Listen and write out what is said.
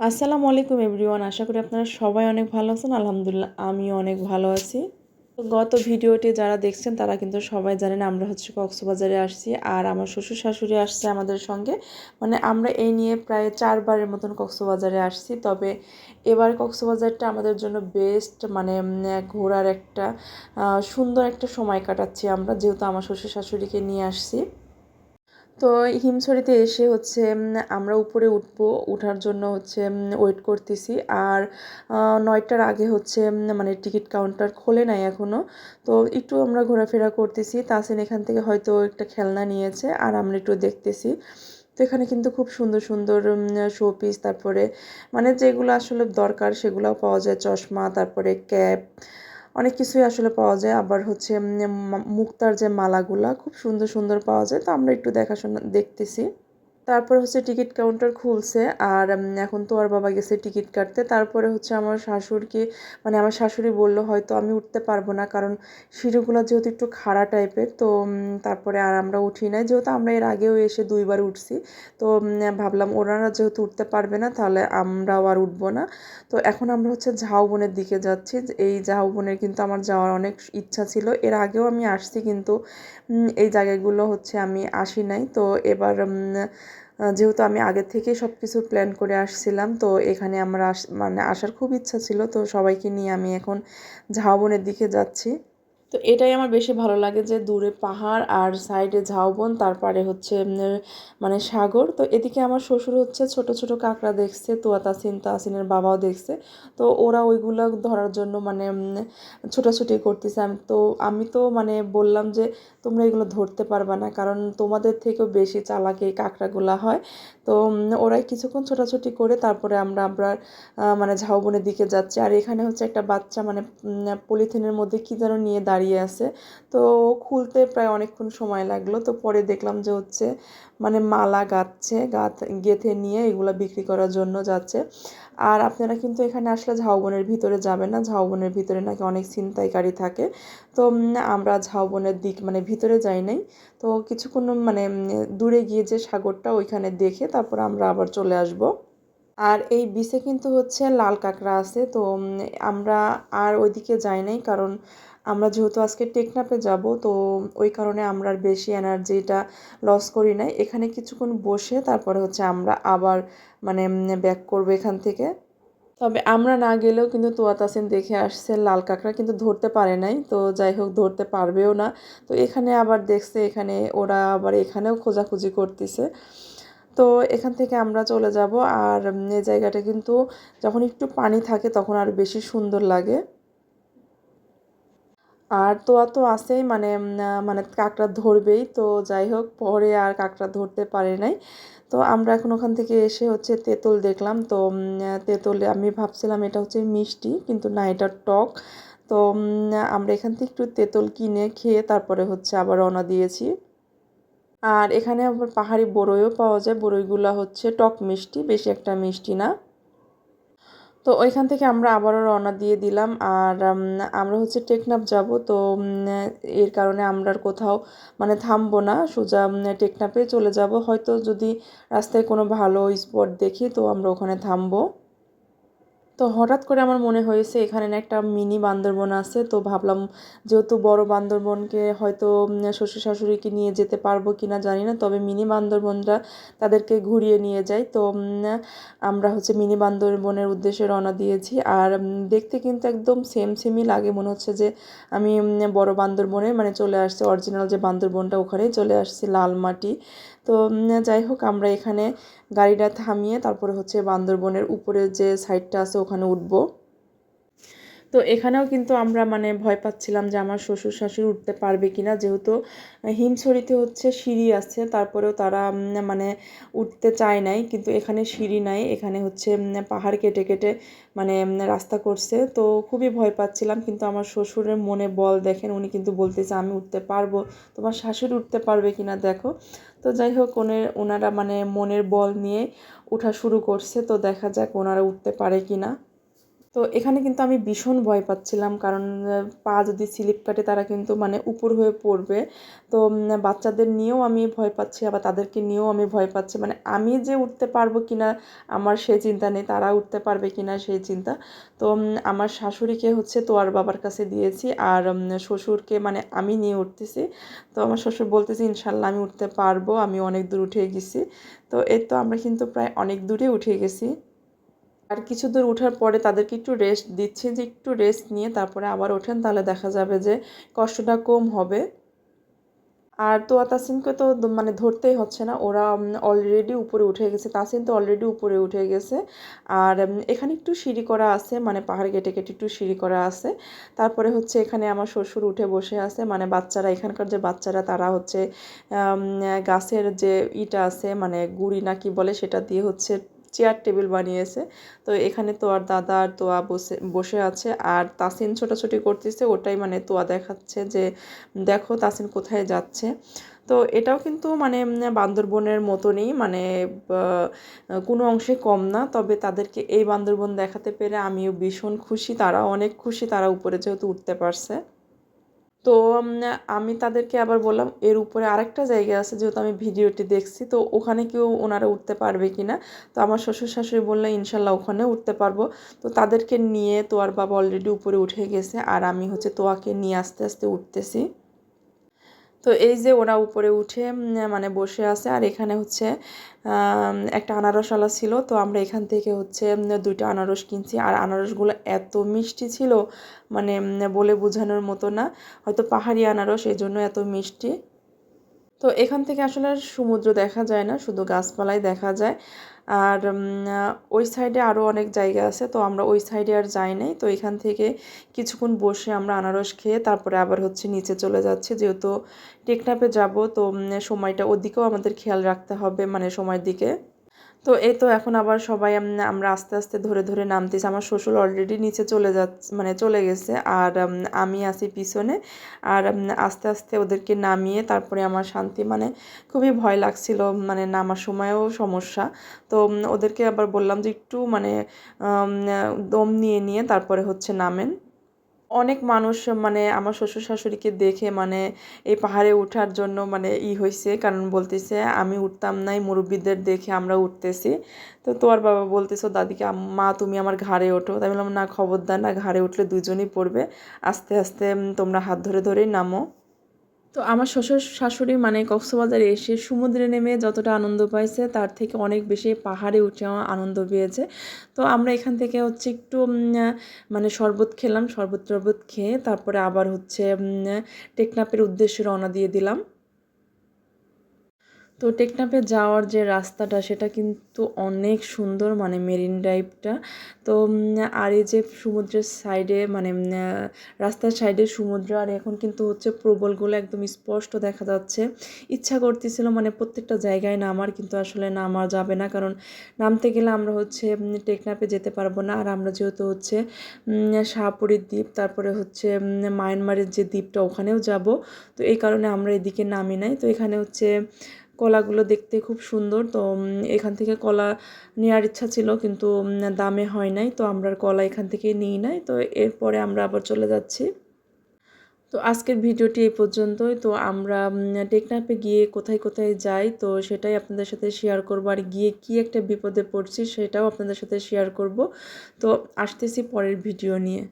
আসসালামু আলাইকুম এভরিওয়ান, আশা করি আপনারা সবাই অনেক ভালো আছেন। আলহামদুলিল্লাহ, আমিও অনেক ভালো আছি। তো গত ভিডিওটি যারা দেখছেন, তারা কিন্তু সবাই জানেন আমরা হচ্ছে কক্সবাজারে আসছি আর আমার শ্বশুর শাশুড়ি আসছে আমাদের সঙ্গে। মানে আমরা এই নিয়ে প্রায় চারবারের মতন কক্সবাজারে আসছি। তবে এবার কক্সবাজারটা আমাদের জন্য বেস্ট মানে ঘোরার একটা সুন্দর একটা সময় কাটাচ্ছি আমরা, যেহেতু আমার শ্বশুর শাশুড়িকে নিয়ে আসছি। তো হিমছড়িতে এসে হচ্ছে আমরা উপরে উঠবো, উঠার জন্য হচ্ছে ওয়েট করতেছি। আর নয়টার আগে হচ্ছে মানে টিকিট কাউন্টার খোলে নাই এখনও তো একটু আমরা ঘোরাফেরা করতেছি। তাসিন এখান থেকে হয়তো একটা খেলনা নিয়েছে, আর আমরা একটু দেখতেছি। তো এখানে কিন্তু খুব সুন্দর সুন্দর শোপিস তারপরে মানে যেগুলো আসলে দরকার সেগুলোও পাওয়া যায়। চশমা, তারপরে ক্যাপ অনেক কিছুই আসলে পাওয়া যায়। আবার হচ্ছে মুক্তার যে মালাগুলা খুব সুন্দর সুন্দর পাওয়া যায়। তো আমরা একটু দেখাশোনা, দেখতেছি। তারপর হচ্ছে টিকিট কাউন্টার খুলছে আর এখন তো আর বাবা গেছে টিকিট কাটতে। তারপরে হচ্ছে আমার শাশুড়কে মানে আমার শাশুড়ি বলল, হয়তো আমি উঠতে পারব না কারণ সিঁড়িগুলো যেহেতু একটু খাড়া টাইপের, তো তারপরে আর আমরা উঠি নাই। যেহেতু আমরা এর আগেও এসে দুইবার উঠছি, তো ভাবলাম ওনারা যেহেতু উঠতে পারবে না, তাহলে আমরাও আর উঠবো না। তো এখন আমরা হচ্ছে ঝাউবনের দিকে যাচ্ছি। এই ঝাউবনের কিন্তু আমার যাওয়ার অনেক ইচ্ছা ছিল। এর আগেও আমি আসছি কিন্তু এই জায়গাগুলো হচ্ছে আমি আসি নাই। তো এবার যেহেতু আমি আগের থেকেই সব কিছু প্ল্যান করে আসছিলাম, তো এখানে আমার আস মানে আসার খুব ইচ্ছা ছিল, তো সবাইকে নিয়ে আমি এখন ঝাউবনের দিকে যাচ্ছি। তো এটাই আমার বেশি ভালো লাগে যে দূরে পাহাড় আর সাইডে ঝাউবন, তারপরে হচ্ছে মানে সাগর। তো এদিকে আমার শ্বশুর হচ্ছে ছোট ছোট কাঁকড়া দেখছে, তোয়া তাসিন, তাসিনের বাবাও দেখছে। তো ওরা ওইগুলো ধরার জন্য মানে ছোটাছুটি করতেছে। আমি তো আমি তো মানে বললাম যে, তোমরা এগুলো ধরতে পারবে না, কারণ তোমাদের থেকেও বেশি চালাক এই কাঁকড়াগুলো হয়। তো ওরাই কিছুক্ষণ ছোটাছুটি করে তারপরে আমরা আমরা মানে ঝাউবনের দিকে যাচ্ছি। আর এখানে হচ্ছে একটা বাচ্চা মানে পলিথিনের মধ্যে কী যেন নিয়ে দাঁড়িয়ে আছে। তো খুলতে প্রায় অনেকক্ষণ সময় লাগল। তো পরে দেখলাম যে হচ্ছে মানে মালা গাচ্ছে গাত গেঁথে নিয়ে এগুলো বিক্রি করার জন্য যাচ্ছে। আর আপনারা কিন্তু এখানে আসলে ঝাউবনের ভিতরে যাবেন না। ঝাউবনের ভিতরে নাকি অনেক ছিনতাইকারী থাকে। তো আমরা ঝাউবনের দিক মানে ভিতরে যাই নাই। তো কিছুক্ষণ মানে দূরে গিয়ে যে সাগরটা ওইখানে দেখে তারপর আমরা আবার চলে আসব। আর এই বিচে কিন্তু হচ্ছে লাল কাঁকড়া আছে, তো আমরা আর ওইদিকে যাই নাই কারণ আমরা যেহেতু আজকে টেকনাপে যাব, তো ওই কারণে আমরা আর বেশি এনার্জিটা লস করি নাই। এখানে কিছুক্ষণ বসে তারপরে হচ্ছে আমরা আবার মানে ব্যাক করব এখান থেকে। তবে আমরা না গেলেও কিন্তু তোয়া তাসিন দেখে আসছে লাল কাঁকড়া, কিন্তু ধরতে পারে নাই, তো যাই হোক ধরতে পারবেও না। তো এখানে আবার দেখছে, এখানে ওরা আবার এখানেও খোঁজাখুঁজি করতেছে। তো এখান থেকে আমরা চলে যাব। আর এই জায়গাটা কিন্তু যখন একটু পানি থাকে তখন আর বেশি সুন্দর লাগে। আর তোয়া তো আছেই মানে মানে কাঁকড়া ধরবেই। তো যাই হোক, পরে আর কাঁকড়া ধরতে পারে নাই। তো আমরা এখন ওখান থেকে এসে হচ্ছে তেঁতুল দেখলাম। তো তেঁতুল আমি ভাবছিলাম এটা হচ্ছে মিষ্টি, কিন্তু না, এটা টক। তো আমরা এখান থেকে একটু তেঁতুল কিনে খেয়ে তারপরে হচ্ছে আবার রওনা দিয়েছি। আর এখানে আবার পাহাড়ি বড়ইও পাওয়া যায়। বড়ইগুলো হচ্ছে টক মিষ্টি, বেশি একটা মিষ্টি না। তো ওইখান থেকে আমরা আবারও রওনা দিয়ে দিলাম। আর আমরা হচ্ছে টেকনাফ যাব। তো এর কারণে আমরা আর কোথাও মানে থামবো না। সোজা টেকনাফে চলে যাব। হয়তো যদি রাস্তায় কোনো ভালো স্পট দেখি, তো আমরা ওখানে থামবো। তো হঠাৎ করে আমার মনে হয়েছে, এখানে একটা মিনি বান্দরবন আছে। তো ভাবলাম যেহেতু বড় বান্দরবনকে হয়তো শ্বশুর শাশুড়িকে নিয়ে যেতে পারব কি না জানি না। তবে মিনি বান্দরবনরা তাদেরকে ঘুরিয়ে নিয়ে যায় তো আমরা হচ্ছে মিনি বান্দরবনের উদ্দেশ্যে রওনা দিয়েছি। আর দেখতে কিন্তু একদম সেম সেমই লাগে। মনে হচ্ছে যে আমি বড় বান্দরবনে মানে চলে আসছে অরিজিনাল যে বান্দরবনটা ওখানেই চলে আসছে লাল মাটি তো যাই হোক, আমরা এখানে গাড়িটা থামিয়ে তারপরে হচ্ছে বান্দরবনের উপরে যে সাইডটা আছে ওখানে উঠব। তো এখানেও কিন্তু আমরা মানে ভয় পাচ্ছিলাম যে আমার শ্বশুর শাশুড়ি উঠতে পারবে কি না যেহেতু হিমছড়িতে হচ্ছে সিঁড়ি আছে, তারপরেও তারা মানে উঠতে চায় নাই। কিন্তু এখানে সিঁড়ি নাই, এখানে হচ্ছে পাহাড় কেটে কেটে মানে রাস্তা করছে। তো খুবই ভয় পাচ্ছিলাম, কিন্তু আমার শ্বশুরের মনে বল দেখেন, উনি কিন্তু বলতেছে, আমি উঠতে পারব। তোমার শাশুড়ি উঠতে পারবে কি না দেখো। তো যাই হোক ওনের ওনারা মানে মনের বল নিয়ে উঠা শুরু করছে, তো দেখা যাক ওনারা উঠতে পারে কি না তো এখানে কিন্তু আমি ভীষণ ভয় পাচ্ছিলাম, কারণ পা যদি স্লিপ কাটে তারা কিন্তু মানে উপর হয়ে পড়বে। তো বাচ্চাদের নিয়েও আমি ভয় পাচ্ছি, আবার তাদেরকে নিয়েও আমি ভয় পাচ্ছি। মানে আমি যে উঠতে পারব কিনা, আমার সেই চিন্তা নেই, তারা উঠতে পারবে কিনা সেই চিন্তা। তো আমার শাশুড়িকে হচ্ছে তোয়ার বাবার কাছে দিয়েছি, আর শ্বশুরকে মানে আমি নিয়ে উঠতেছি। তো আমার শ্বশুর বলতেছি, ইনশাল্লাহ আমি উঠতে পারব, আমি অনেক দূর উঠে গেছি। তো এর তো আমরা কিন্তু প্রায় অনেক দূরে উঠে গেছি। আর কিছু দূর ওঠার পরে তাদেরকে একটু রেস্ট দিচ্ছি, যে একটু রেস্ট নিয়ে তারপরে আবার ওঠেন, তাহলে দেখা যাবে যে কষ্টটা কম হবে। আর তো তাসিমকে তো মানে ধরতেই হচ্ছে না, ওরা অলরেডি উপরে উঠে গেছে তাসিম তো অলরেডি উপরে উঠে গেছে। আর এখানে একটু সিঁড়ি করা আছে মানে পাহাড় কেটে কেটে একটু সিঁড়ি করা আছে। তারপরে হচ্ছে এখানে আমার শ্বশুর উঠে বসে আছে মানে বাচ্চারা, এখানকার যে বাচ্চারা, তারা হচ্ছে গাছের যে ইটা আছে মানে গুড়ি না কি বলে, সেটা দিয়ে হচ্ছে চেয়ার টেবিল বানিয়েছে। তো এখানে তো আর দাদা আর তোয়া বসে বসে আছে। আর তাসিন ছোটাছুটি করতেছে, ওটাই মানে তোয়া দেখাচ্ছে যে, দেখো তাসিন কোথায় যাচ্ছে। তো এটাও কিন্তু মানে বান্দরবনের মতনই মানে কোনো অংশে কম না। তবে তাদেরকে এই বান্দরবন দেখাতে পেরে আমিও ভীষণ খুশি। তারাও অনেক খুশি, তারা উপরে যেহেতু উঠতে পারছে। তো আমি তাদেরকে আবার বললাম, এর উপরে আরেকটা জায়গা আছে যেহেতু আমি ভিডিওটি দেখছি, তো ওখানে কেউ ওনারা উঠতে পারবে কি না তো আমার শ্বশুর শাশুড়ি বললে ইনশাল্লাহ ওখানে উঠতে পারব। তো তাদেরকে নিয়ে তোয়ার বাবা অলরেডি উপরে উঠে গেছে, আর আমি হচ্ছে তোয়াকে নিয়ে আস্তে আস্তে উঠতেছি। তো এই যে ওরা উপরে উঠে মানে বসে আছে, আর এখানে হচ্ছে একটা আনারসওয়ালা ছিল, তো আমরা এখান থেকে হচ্ছে দুইটা আনারস কিনছি। আর আনারসগুলো এত মিষ্টি ছিল মানে বলে বোঝানোর মতো না। হয়তো পাহাড়ি আনারস এই জন্য এত মিষ্টি। তো এখান থেকে আসলে আর সমুদ্র দেখা যায় না, শুধু গাছপালাই দেখা যায়। আর ওই সাইডে আরও অনেক জায়গা আছে, তো আমরা ওই সাইডে আর যাই নাই। তো এখান থেকে কিছুক্ষণ বসে আমরা আনারস খেয়ে তারপরে আবার হচ্ছে নিচে চলে যাচ্ছে। যেহেতু টেকনাপে যাব, তো সময়টা ওদিকেও আমাদের খেয়াল রাখতে হবে মানে সময়ের দিকে। তো এই তো এখন আবার সবাই আমরা আস্তে আস্তে ধরে ধরে নামতেছি। আমার শ্বশুর অলরেডি নিচে চলে যাচ্ছে মানে চলে গেছে আর আমি আছি পিছনে। আর আস্তে আস্তে ওদেরকে নামিয়ে তারপরে আমার শান্তি মানে খুবই ভয় লাগছিল মানে নামার সময়ও সমস্যা। তো ওদেরকে আবার বললাম যে একটু মানে দম নিয়ে নিয়ে তারপরে হচ্ছে নামেন। অনেক মানুষ মানে আমার শ্বশুর শাশুড়িকে দেখে মানে এই পাহাড়ে ওঠার জন্য মানে ই হয়েছে কারণ বলতেছে, আমি উঠতাম নাই, মুরব্বীদের দেখে আমরা উঠতেছি। তো তোর বাবা বলতেছো, দাদিকে, মা, তুমি আমার ঘাড়ে ওঠো। তাই বললাম, না, খবরদার, না, ঘাড়ে উঠলে দুজনই পড়বে। আস্তে আস্তে তোমরা হাত ধরে, ধরেই নামো। তো আমার শ্বশুর শাশুড়ি মানে কক্সবাজারে এসে সমুদ্রে নেমে যতটা আনন্দ পাইছে, তার থেকে অনেক বেশি পাহাড়ে উঠে আনন্দ পেয়েছে। তো আমরা এখান থেকে হচ্ছে একটু মানে শরবত খেলাম, শরবত টরবত খেয়ে তারপরে আবার হচ্ছে টেকনাপের উদ্দেশ্যে রওনা দিয়ে দিলাম। তো টেকনাফে যাওয়ার যে রাস্তাটা, সেটা কিন্তু অনেক সুন্দর মানে মেরিন ড্রাইভটা। তো আর এই যে সমুদ্রের সাইডে মানে রাস্তার সাইডে সমুদ্র, আর এখন কিন্তু হচ্ছে প্রবলগুলো একদম স্পষ্ট দেখা যাচ্ছে। ইচ্ছা করতেছিল মানে প্রত্যেকটা জায়গায় নামার, কিন্তু আসলে নামা যাবে না। কারণ নামতে গেলে আমরা হচ্ছে টেকনাফে যেতে পারব না। আর আমরা যেহেতু হচ্ছে শাহপুরীর দ্বীপ, তারপরে হচ্ছে মায়ানমারের যে দ্বীপটা, ওখানেও যাব। তো এই কারণে আমরা এদিকে নামি নাই। তো এখানে হচ্ছে কলাগুলো দেখতে খুব সুন্দর। তো এখান থেকে কলা নেওয়ার ইচ্ছা ছিল কিন্তু দামে হয় নাই। তো আমরা কলা এখান থেকে নিই নাই। তো এরপরে আমরা আবার চলে যাচ্ছি। তো আজকের ভিডিওটি এই পর্যন্তই। তো আমরা উম, টেকনাফে গিয়ে কোথায় কোথায় যাই তো সেটাই আপনাদের সাথে শেয়ার করব। আর গিয়ে কি একটা বিপদে পড়ছি সেটাও আপনাদের সাথে শেয়ার করব। তো আসতেছি পরের ভিডিও নিয়ে।